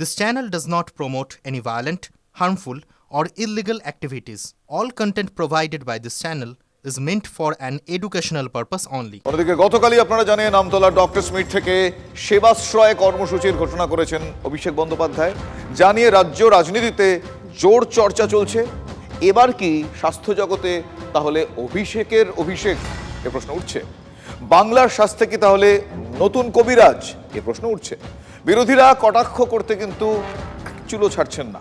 This channel does not promote any violent, harmful, or illegal activities. All content provided by this channel is meant for an educational purpose only. অন্যদিকে গতকালই আপনারা জানেন নামতলা doctor Smith থেকে সেবাশ্রয় কর্মসূচির ঘোষণা করেছেন অভিষেক বন্দ্যোপাধ্যায়। জানিয়ে রাজ্য রাজনীতিতে জোর চর্চা চলছে। এবার কি স্বাস্থ্য জগতে তাহলে অভিষেকের অভিষেক? এ প্রশ্ন উঠছে। বাংলার স্বাস্থ্যে কি তাহলে নতুন কবিরাজ? এ প্রশ্ন উঠছে। বিরোধীরা কটাক্ষ করতে কিন্তু চুলো ছাড়ছেন না।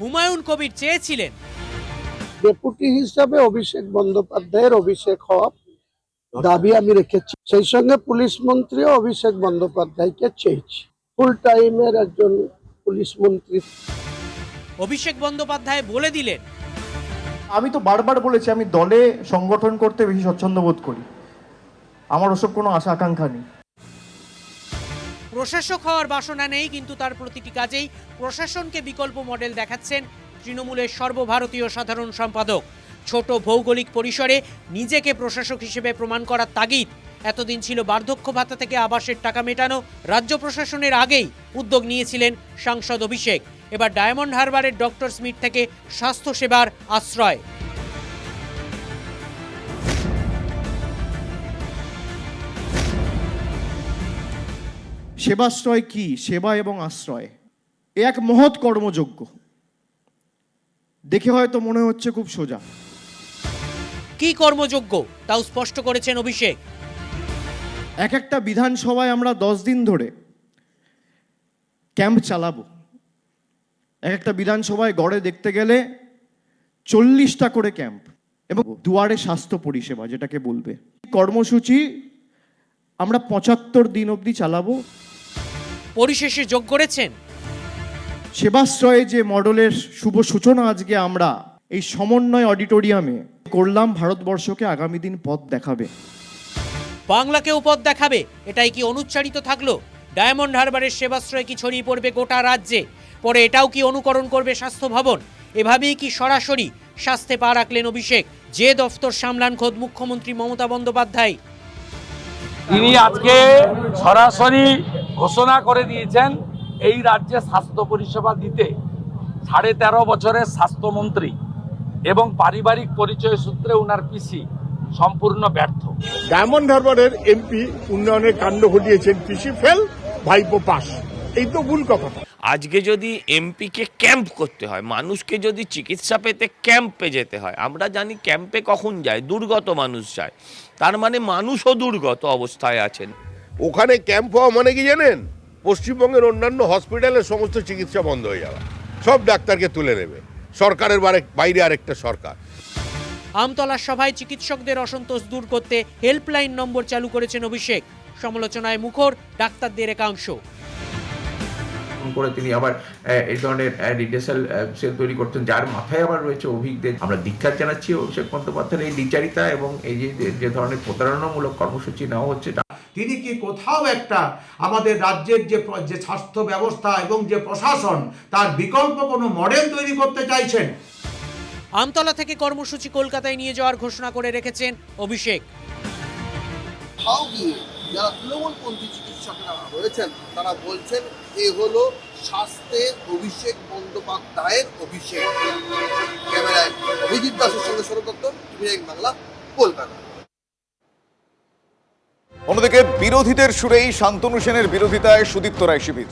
হুমায়ুন কবির চেয়েছিলেন। ডেপুটি হিসাবে অভিষেক বন্দ্যোপাধ্যায়ের অভিষেক হওয়া দাবি আমি রেখেছি। সেই সঙ্গে পুলিশ মন্ত্রীও অভিষেক বন্দ্যোপাধ্যায়কে চেয়েছি। ফুল টাইমের একজন পুলিশ মন্ত্রী। অভিষেক বন্দ্যোপাধ্যায় বলে দিলেন। আমি তো বারবার বলেছি আমি দলে সংগঠন করতে বেশি স্বচ্ছন্দ বোধ করি। আমার ওসব কোনো আশা, আকাঙ্ক্ষা নেই। প্রশাসক হওয়ার বাসনা নেই, কিন্তু তার প্রতিটি কাজেই প্রশাসনকে বিকল্প মডেল দেখাচ্ছেন তৃণমূলের সর্বভারতীয় সাধারণ সম্পাদক। ছোট ভৌগোলিক পরিসরে নিজেকে প্রশাসক হিসেবে প্রমাণ করার তাগিদ। এতদিন ছিল বার্ধক্য ভাতা থেকে আবাসের টাকা মেটানো, রাজ্য প্রশাসনের আগেই উদ্যোগ নিয়েছিলেন সাংসদ অভিষেক। এবার ডায়মন্ড হারবারের ডক্টর স্মিথ থেকে স্বাস্থ্যসেবার আশ্রয়। সেবাশ্রয় কি? সেবা এবং আশ্রয়। এ এক মহৎ কর্মযোগ্য দেখে হয়তো মনে হচ্ছে খুব সোজা। কি কর্মযোগ্য তাও স্পষ্ট করেছেন অভিষেক। এক একটা বিধানসভায় আমরা দশ দিন ধরে ক্যাম্প চালাবো। এক একটা বিধানসভায় গড়ে দেখতে গেলে চল্লিশটা করে ক্যাম্প এবং দুয়ারে স্বাস্থ্য পরিষেবা যেটাকে বলবে। কর্মসূচি আমরা পঁচাত্তর দিন অবধি চালাবো। পরিশেষে যোগ করেছেন? সেবাশ্রয়ে যে মডেলের শুভ সূচনা আজকে আমরা এই সমন্বয় অডিটোরিয়ামে করলাম ভারতবর্ষকে আগামী দিন পথ দেখাবে। বাংলাকেও পথ দেখাবে এটাই কি অনুচ্চারিত থাকল? ডায়মন্ড হারবারের সেবাশ্রয় কি ছড়িয়ে পড়বে গোটা রাজ্যে? পরে এটাও কি অনুকরণ করবে স্বাস্থ্য ভবন? এভাবেই কি সরাসরি স্বাস্থ্যে পা রাখলেন অভিষেক? যে দফতর সামলান খোদ মুখ্যমন্ত্রী মমতা বন্দ্যোপাধ্যায়। তিনি আজকে সরাসরি ঘোষণা করে দিয়েছেন এই রাজ্যে স্বাস্থ্য পরিষেবা দিতে। সাড়ে তেরো বছরের স্বাস্থ্যমন্ত্রী এবং পারিবারিক পরিচয় সূত্রে উনার পিসি সম্পূর্ণ ব্যর্থ। ডায়মন্ড হারবারের এমপি উন্নয়নের কাণ্ড ঘটিয়েছেন পিসি ফেল ভাইপো পাস এই তো ভুল কথা। আজকে যদি এমপিকে ক্যাম্প করতে হয় মানুষকে যদি চিকিৎসা পেতে ক্যাম্পে যেতে হয় আমরা জানি ক্যাম্পে কখন যায় দুর্গত মানুষ যায়। তার মানে মানুষও দুর্গত অবস্থায় আছেন। ওখানে ক্যাম্প হওয়া মানে কি জানেন? পশ্চিমবঙ্গের অন্যান্য হসপিটালের সমস্ত চিকিৎসা বন্ধ হয়ে যাওয়া। সব ডাক্তারকে তুলে নেবে। সরকারের বারে- বাইরে আরেকটা সরকার। আমতলার সভায় চিকিৎসকদের অসন্তোষ দূর করতে হেল্পলাইন নম্বর চালু করেছেন অভিষেক। সমালোচনায় মুখর ডাক্তারদের একাংশ। করে তিনি আবার এই ধরনের রিডেসাল সেল তৈরি করতেন যার মাথায় আবার রয়েছে অভিজ্ঞদের। আমরা দীক্ষা জানাচ্ছি অভিষেক বন্দ্যোপাধ্যায়ের এই দ্বিচারিতা এবং এই যে যে ধরনের প্রতারণামূলক কর্মসূচি নেওয়া হচ্ছে তিনি কি কোথাও একটা আমাদের রাজ্যের যে যে স্বাস্থ্য ব্যবস্থা এবং যে প্রশাসন তার বিকল্প কোনো মডেল তৈরি করতে চাইছেন? আমতলা থেকে কর্মসূচি কলকাতায় নিয়ে যাওয়ার ঘোষণা করে রেখেছেন অভিষেক। গিয়ে যারা তৃণমূলপন্থী চিকিৎসকরা রয়েছেন তারা বলছেন এ হলো স্বাস্থ্যের অভিষেক বন্দ্যোপাধ্যায়ের অভিষেক। ক্যামেরায় অভিজিৎ দাসের সঙ্গে শরৎ বাংলা কলকাতা। অন্যদিকে বিরোধীদের সুরেই শান্তনু সেনের বিরোধিতায় সুদীপ্ত রায় শিবির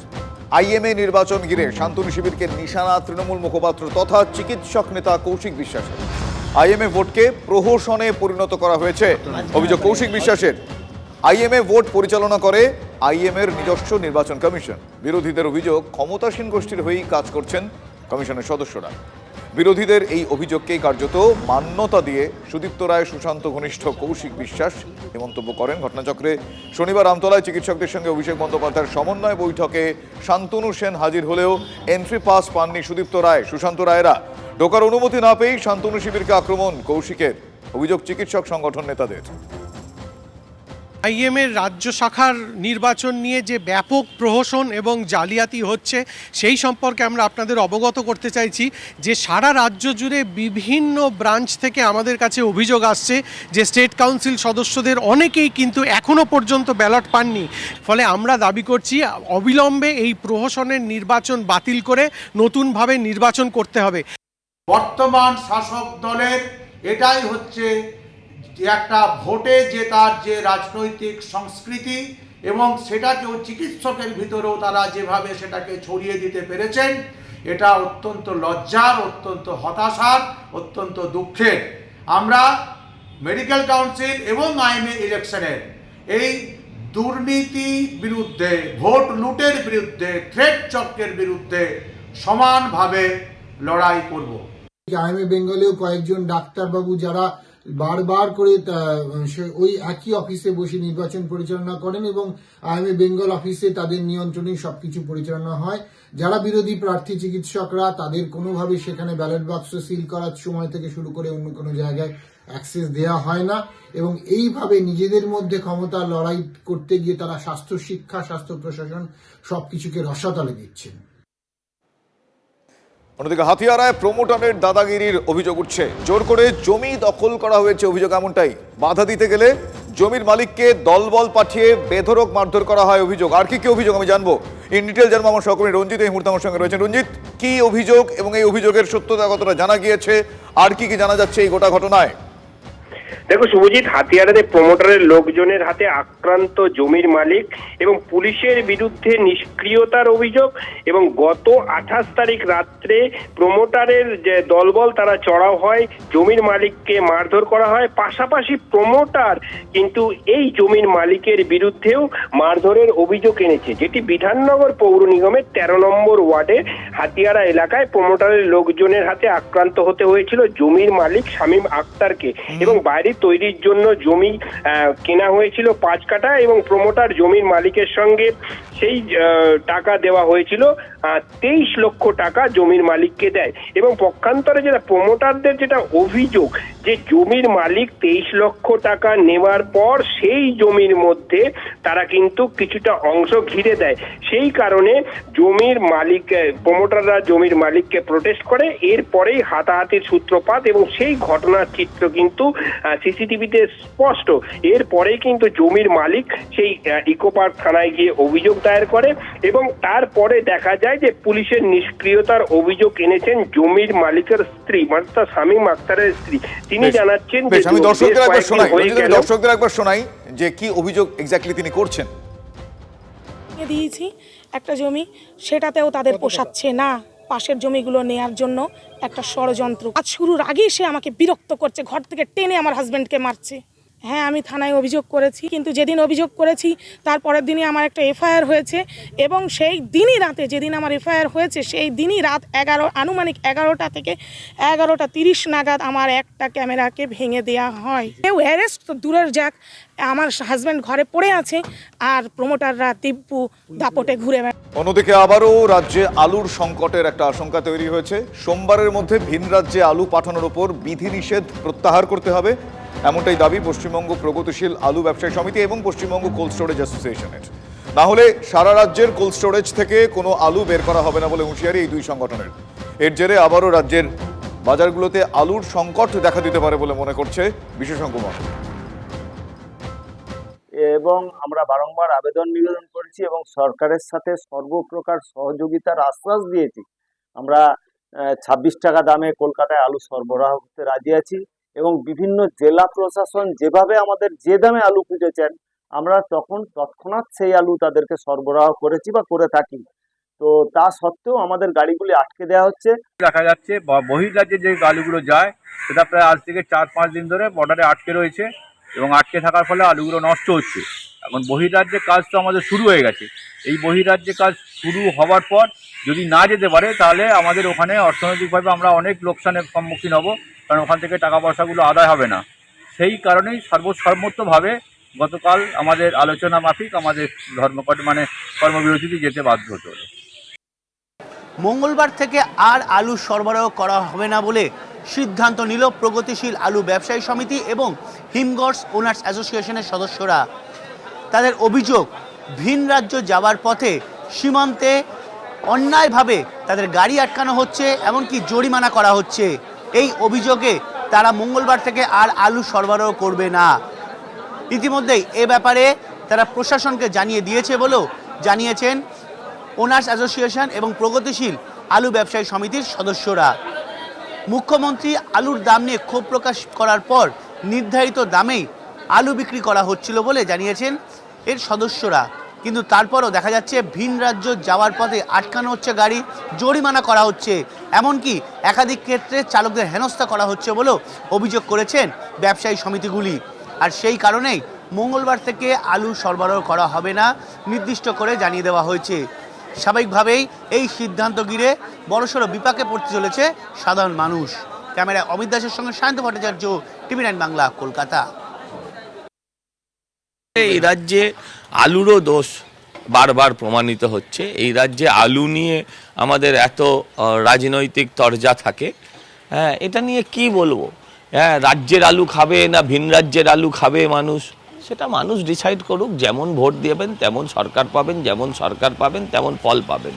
আইএমএ নির্বাচন ঘিরে শান্তনু শিবিরকে নিশানা তৃণমূল মুখপাত্র তথা চিকিৎসক নেতা কৌশিক বিশ্বাসের। আইএমএ ভোটকে প্রহসনে পরিণত করা হয়েছে। অভিযোগ কৌশিক বিশ্বাসের। আইএমএ ভোট পরিচালনা করে আইএমএর নিজস্ব নির্বাচন কমিশন। বিরোধীদের অভিযোগ ক্ষমতাসীন গোষ্ঠীর হয়েই কাজ করছেন কমিশনের সদস্যরা। বিরোধীদের এই অভিযোগকেই কার্যত মান্যতা দিয়ে সুদীপ্ত রায়, সুশান্ত ঘনিষ্ঠ, কৌশিক বিশ্বাস এ মন্তব্য করেন। ঘটনাচক্রে শনিবার আমতলায় চিকিৎসকদের সঙ্গে অভিষেক বন্দ্যোপাধ্যায়ের সমন্বয় বৈঠকে শান্তনু সেন হাজির হলেও এন্ট্রি পাস পাননি সুদীপ্ত রায়, সুশান্ত রায়রা। ঢোকার অনুমতি না পেয়েই শান্তনু শিবিরকে আক্রমণ, কৌশিকের। অভিযোগ চিকিৎসক সংগঠন নেতাদের। আইএমের রাজ্য শাখার নির্বাচন নিয়ে যে ব্যাপক প্রহসন এবং জালিয়াতি হচ্ছে, সেই সম্পর্কে আমরা আপনাদের অবগত করতে চাইছি যে সারা রাজ্য জুড়ে বিভিন্ন ব্রাঞ্চ থেকে আমাদের কাছে অভিযোগ আসছে যে স্টেট কাউন্সিল সদস্যদের অনেকেই কিন্তু এখনও পর্যন্ত ব্যালট পাননি। ফলে আমরা দাবি করছি, অবিলম্বে এই প্রহসনের নির্বাচন বাতিল করে নতুনভাবে নির্বাচন করতে হবে। বর্তমান শাসক দলের এটাই হচ্ছে যে একটা ভোটে যে তার যে রাজনৈতিক সংস্কৃতি এবং সেটাকেও চিকিৎসকের ভিতরেও তারা যেভাবে সেটাকে ছড়িয়ে দিতে পেরেছেন, এটা অত্যন্ত লজ্জার, অত্যন্ত হতাশার, অত্যন্ত দুঃখের। আমরা মেডিকেল কাউন্সিল এবং আইএমএ ইলেকশনের এই দুর্নীতি বিরুদ্ধে, ভোট লুটের বিরুদ্ধে, থ্রেট চক্রের বিরুদ্ধে সমানভাবে লড়াই করব। আইএমএ বেঙ্গলেও কয়েকজন ডাক্তারবাবু যারা বারবার করে সে- ওই একই অফিসে বসে নির্বাচন পরিচালনা করেন এবং আইএমএ বেঙ্গল অফিসে তাদের নিয়ন্ত্রণে সবকিছু পরিচালনা হয়। যারা বিরোধী প্রার্থী চিকিৎসকরা, তাদের কোনোভাবে সেখানে ব্যালট বাক্স সিল করার সময় থেকে শুরু করে অন্য কোনো জায়গায় অ্যাক্সেস দেওয়া হয় না এবং এইভাবে নিজেদের মধ্যে ক্ষমতা লড়াই করতে গিয়ে তারা স্বাস্থ্য, শিক্ষা, স্বাস্থ্য প্রশাসন সবকিছুকে রসাতলে দিচ্ছেন। অন্যদিকে হাতিয়ারায় প্রমোটারের দাদাগিরির অভিযোগ উঠছে। জোর করে জমি দখল করা হয়েছে অভিযোগ এমনটাই। বাধা দিতে গেলে জমির মালিককে দলবল পাঠিয়ে বেধরক মারধর করা হয় অভিযোগ। আর কি কি অভিযোগ আমি জানব। ইন ডিটেল জানব আমার সহকর্মী রঞ্জিত, এই মুহূর্তে আমার সঙ্গে রয়েছেন। রঞ্জিত, কি অভিযোগ এবং এই অভিযোগের সত্যতা কতটা জানা গিয়েছে? আর কি কি জানা যাচ্ছে এই গোটা ঘটনায়? দেখো শুভজিৎ হাতিয়ারাতে প্রমোটারের লোকজনের হাতে আক্রান্ত জমির মালিক এবং পুলিশের বিরুদ্ধে নিষ্ক্রিয়তার অভিযোগ এবং গত আঠাশ তারিখ রাত্রে প্রমোটারের যে দলবল তারা চড়াও হয় জমির মালিককে মারধর করা হয়। পাশাপাশি প্রমোটার কিন্তু এই জমির মালিকের বিরুদ্ধেও মারধরের অভিযোগ এনেছে। যেটি বিধাননগর পৌর নিগমের তেরো নম্বর ওয়ার্ডে হাতিয়ারা এলাকায় প্রমোটারের লোকজনের হাতে আক্রান্ত হতে হয়েছিল জমির মালিক শামীম আক্তারকে এবং বাড়ি তৈরির জন্য জমি কেনা হয়েছিল পাঁচ কাটা এবং প্রমোটার জমির মালিকের সঙ্গে সেই টাকা দেওয়া হয়েছিল তেইশ লক্ষ টাকা জমির মালিককে দেয়। এবং পক্ষান্তরে যেটা প্রমোটারদের যেটা অভিযোগ যে জমির মালিক তেইশ লক্ষ টাকা নেওয়ার পর সেই জমির মধ্যে তারা কিন্তু কিছুটা অংশ ঘিরে দেয়। সেই কারণে জমির মালিক, প্রমোটাররা জমির মালিককে প্রোটেস্ট করে। এরপরেই হাতাহাতির সূত্রপাত এবং সেই ঘটনার চিত্র কিন্তু সিসিটিভিতে স্পষ্ট। এরপরেই কিন্তু জমির মালিক সেই ইকো পার্ক থানায় গিয়ে অভিযোগ দায়ের করে এবং তারপরে দেখা যায় যে পুলিশের নিষ্ক্রিয়তার অভিযোগ এনেছেন জমির মালিকের স্ত্রী মানে তার শামীম আক্তারের স্ত্রী। তিনি জানাচ্ছেন বেশ আমি দর্শকদের একবার শোনাই আমি দর্শকদের একবার শোনাই যে কি অভিযোগ এক্স্যাক্টলি তিনি করছেন। দিয়েছি একটা জমি সেটাতেও তাদের পোষাচ্ছে না। পাশের জমিগুলো নেয়ার জন্য একটা ষড়যন্ত্র। আজ শুরুর আগেই সে আমাকে বিরক্ত করছে ঘর থেকে টেনে আমার হাজব্যান্ডকে মারছে। হ্যাঁ আমি থানায় অভিযোগ করেছি, কিন্তু যেদিন অভিযোগ করেছি, তার পরের দিনই আমার একটা এফআইআর হয়েছে এবং সেই দিনই রাতে যেদিন আমার এফআইআর হয়েছে, সেই দিনই রাত এগারো, আনুমানিক এগারোটা থেকে এগারোটা তিরিশ নাগাদ আমার একটা ক্যামেরাকে ভেঙে দেওয়া হয়। কেউ অ্যারেস্ট, তো দূরের যাক, আমার হাজব্যান্ড ঘরে পড়ে আছে, আর প্রমোটাররা দিব্যু দাপটে ঘুরে বেড়ায় অন্যদিকে আবারও রাজ্যে আলুর সংকটের একটা আশঙ্কা তৈরি হয়েছে। সোমবারের মধ্যে ভিন রাজ্যে আলু পাঠানোর উপর বিধিনিষেধ প্রত্যাহার করতে হবে। এমনটাই দাবি পশ্চিমবঙ্গ প্রগতিশীল আলু ব্যবসায়ী সমিতি এবং পশ্চিমবঙ্গ কোল্ড স্টোরেজ অ্যাসোসিয়েশনের। না হলে সারা রাজ্যের কোল্ড স্টোরেজ থেকে কোনো আলু বের করা হবে না বলে হুঁশিয়ারি এই দুই সংগঠনের। এর জেরে আবারও রাজ্যের বাজারগুলোতে আলুর সংকট দেখা দিতে পারে বলে মনে করছে বিশেষজ্ঞ মহল। এবং আমরা বারংবার আবেদন নিবেদন করেছি এবং সরকারের সাথে সর্বপ্রকার সহযোগিতার আশ্বাস দিয়েছি। আমরা ছাব্বিশ টাকা দামে কলকাতায় আলু সরবরাহ করতে রাজি আছি। এবং বিভিন্ন জেলা প্রশাসন যেভাবে আমাদের যে দামে আলু খুঁজেছেন আমরা তখন তৎক্ষণাৎ সেই আলু তাদেরকে সরবরাহ করেছি বা করে থাকি। তো তা সত্ত্বেও আমাদের গাড়িগুলি আটকে দেওয়া হচ্ছে। দেখা যাচ্ছে বহির্রাজ্যে যে আলুগুলো যায়, সেটা প্রায় আজ থেকে চার, পাঁচ দিন ধরে বর্ডারে আটকে রয়েছে এবং আটকে থাকার ফলে আলুগুলো নষ্ট হচ্ছে। এখন বহির্রাজ্যে কাজ তো আমাদের শুরু হয়ে গেছে। এই বহির্রাজ্যে কাজ শুরু হওয়ার পর যদি না যেতে পারে, তাহলে আমাদের ওখানে অর্থনৈতিকভাবে আমরা অনেক লোকসানের সম্মুখীন হব, কারণ ওখান থেকে টাকা পয়সাগুলো আদায় হবে না। সেই কারণেই সর্বসম্মতভাবে গতকাল আমাদের আলোচনা মাফিক আমাদের ধর্মকট মানে কর্মবিরতিতে যেতে বাধ্য হতে মঙ্গলবার থেকে আর আলু সরবরাহ করা হবে না বলে সিদ্ধান্ত নিল প্রগতিশীল আলু ব্যবসায়ী সমিতি এবং হিমগড়স ওনার্স অ্যাসোসিয়েশনের সদস্যরা। তাদের অভিযোগ, ভিন রাজ্য যাওয়ার পথে সীমান্তে অন্যায়ভাবে তাদের গাড়ি আটকানো হচ্ছে, এমনকি জরিমানা করা হচ্ছে। এই অভিযোগে তারা মঙ্গলবার থেকে আর আলু সরবরাহ করবে না। ইতিমধ্যেই এ ব্যাপারে তারা প্রশাসনকে জানিয়ে দিয়েছে বলেও জানিয়েছেন ওনার্স অ্যাসোসিয়েশন এবং প্রগতিশীল আলু ব্যবসায়ী সমিতির সদস্যরা। মুখ্যমন্ত্রী আলুর দাম নিয়ে ক্ষোভ প্রকাশ করার পর নির্ধারিত দামেই আলু বিক্রি করা হচ্ছিল বলে জানিয়েছেন এর সদস্যরা। কিন্তু তারপরও দেখা যাচ্ছে ভিন রাজ্য যাওয়ার পথে আটকানো হচ্ছে গাড়ি, জরিমানা করা হচ্ছে। এমনকি একাধিক ক্ষেত্রে চালকদের হেনস্থা করা হচ্ছে বলেও অভিযোগ করেছেন ব্যবসায়ী সমিতিগুলি। আর সেই কারণেই মঙ্গলবার থেকে আলু সরবরাহ করা হবে না, নির্দিষ্ট করে জানিয়ে দেওয়া হয়েছে। স্বাভাবিকভাবেই এই সিদ্ধান্ত ঘিরে বড়সড় বিপাকে পড়তে চলেছে সাধারণ মানুষ। ক্যামেরায় অমিত দাসের সঙ্গে সায়ন্ত ভট্টাচার্য, টিভি নাইন বাংলা, কলকাতা। এই রাজ্যে আলুরও দোষ বারবার প্রমাণিত হচ্ছে। এই রাজ্যে আলু নিয়ে আমাদের এত রাজনৈতিক তরজা থাকে। হ্যাঁ এটা নিয়ে কি বলব? হ্যাঁ রাজ্যের আলু খাবে না ভিন রাজ্যের আলু খাবে মানুষ? সেটা মানুষ ডিসাইড করুক, যেমন ভোট দেবেন, তেমন সরকার পাবেন, যেমন সরকার পাবেন, তেমন ফল পাবেন।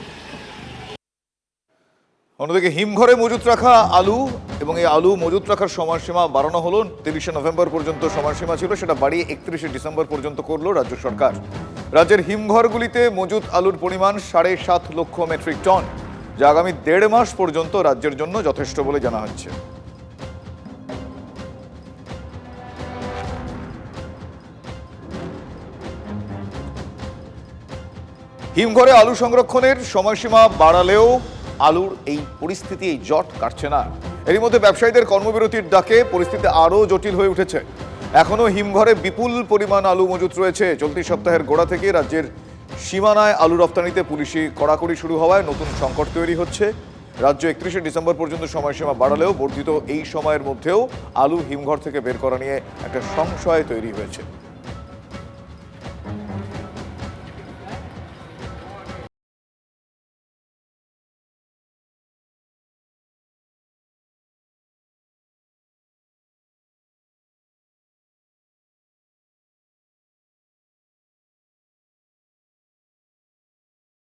অন্যদিকে হিমঘরে মজুত রাখা আলু এবং এই আলু মজুত রাখার সময়সীমা বাড়ানো হলো। তিরিশে নভেম্বর পর্যন্ত সময়সীমা ছিল, সেটা বাড়িয়ে একত্রিশে ডিসেম্বর পর্যন্ত করল রাজ্য সরকার। রাজ্যের হিমঘরগুলিতে মজুত আলুর পরিমাণ সাড়ে সাত লক্ষ মেট্রিক টন, যা আগামী দেড় মাস পর্যন্ত রাজ্যের জন্য যথেষ্ট বলে জানা হচ্ছে। হিমঘরে আলু সংরক্ষণের সময়সীমা বাড়ালেও আলুর এই পরিস্থিতি, এই জট কাটছে না। এরই মধ্যে ব্যবসায়ীদের কর্মবিরতির ডাকে পরিস্থিতি আরও জটিল হয়ে উঠেছে। এখনও হিমঘরে বিপুল পরিমাণ আলু মজুত রয়েছে। চলতি সপ্তাহের গোড়া থেকে রাজ্যের সীমানায় আলু রপ্তানিতে পুলিশি কড়াকড়ি শুরু হওয়ায় নতুন সংকট তৈরি হচ্ছে। রাজ্য একত্রিশে ডিসেম্বর পর্যন্ত সময়সীমা বাড়ালেও বর্ধিত এই সময়ের মধ্যেও আলু হিমঘর থেকে বের করা নিয়ে একটা সংশয় তৈরি হয়েছে।